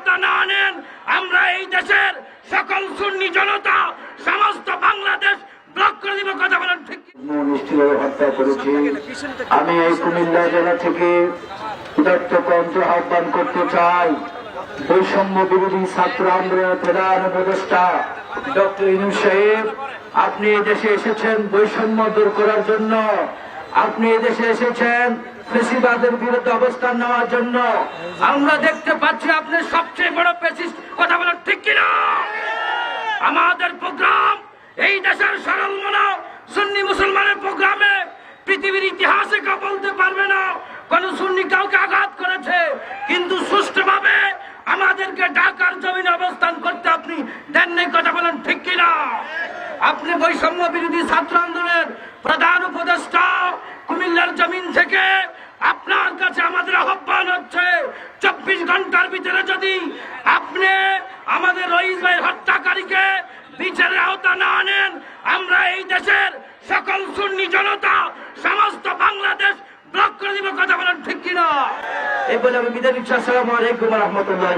আওতা না আনেন, আমরা এই দেশের সকল সুন্নি জনতা, সমস্ত বাংলাদেশ ব্লক করে দিব, কথা বলেন ঠিক আমি এই কুমিল্লা জেলা থেকে আহ্বান করতে চাই। বৈষম্য বিরোধী ছাত্র আন্দোলনের প্রধান উপদেষ্টা ডক্টর ইনু সাহেব, আপনি এদেশে এসেছেন বৈষম্য দূর করার জন্য। আপনি এদেশে এসেছেন ফেসিবাদের বিরুদ্ধে অবস্থান নেওয়ার জন্য। আমরা দেখতে পাচ্ছি আপনি সবচেয়ে বড় পেসিস্ট কথা বলেন ঠিক কিনা? আমাদের প্রোগ্রাম, এই দেশের সরল মনা, সুন্নি মুসলমানের প্রোগ্রামে পৃথিবীর ইতিহাসে কেউ বলতে পারবে না, কোন সুন্নি কাউকে আঘাত করেছে। কিন্তু সুষ্ঠুভাবে আমাদেরকে ঢাকার জমিন অবস্থান করতে আপনি দেননি কথা বলেন ঠিক কিনা? আপনি বৈষম্য বিরোধী ছাত্র আন্দোলনের প্রধান উপদেষ্টা কুমিল্লার জমিন থেকে আপনার কাছে আমাদের আহ্বান হচ্ছে চব্বিশ ঘণ্টার ভিতরে যদি আপনি আমাদের রইস ভাই হত্যাকারীকে বিচারের আওতা না আনেন, আমরা এই দেশের সকল সুন্নি জনতা, সমস্ত বাংলাদেশ ব্লক করে দিব, কথা বলেন ঠিক কিনা? এই বলে আমি বিদায় নিচ্ছি, আসসালামু আলাইকুম রহমতুল্লাহ।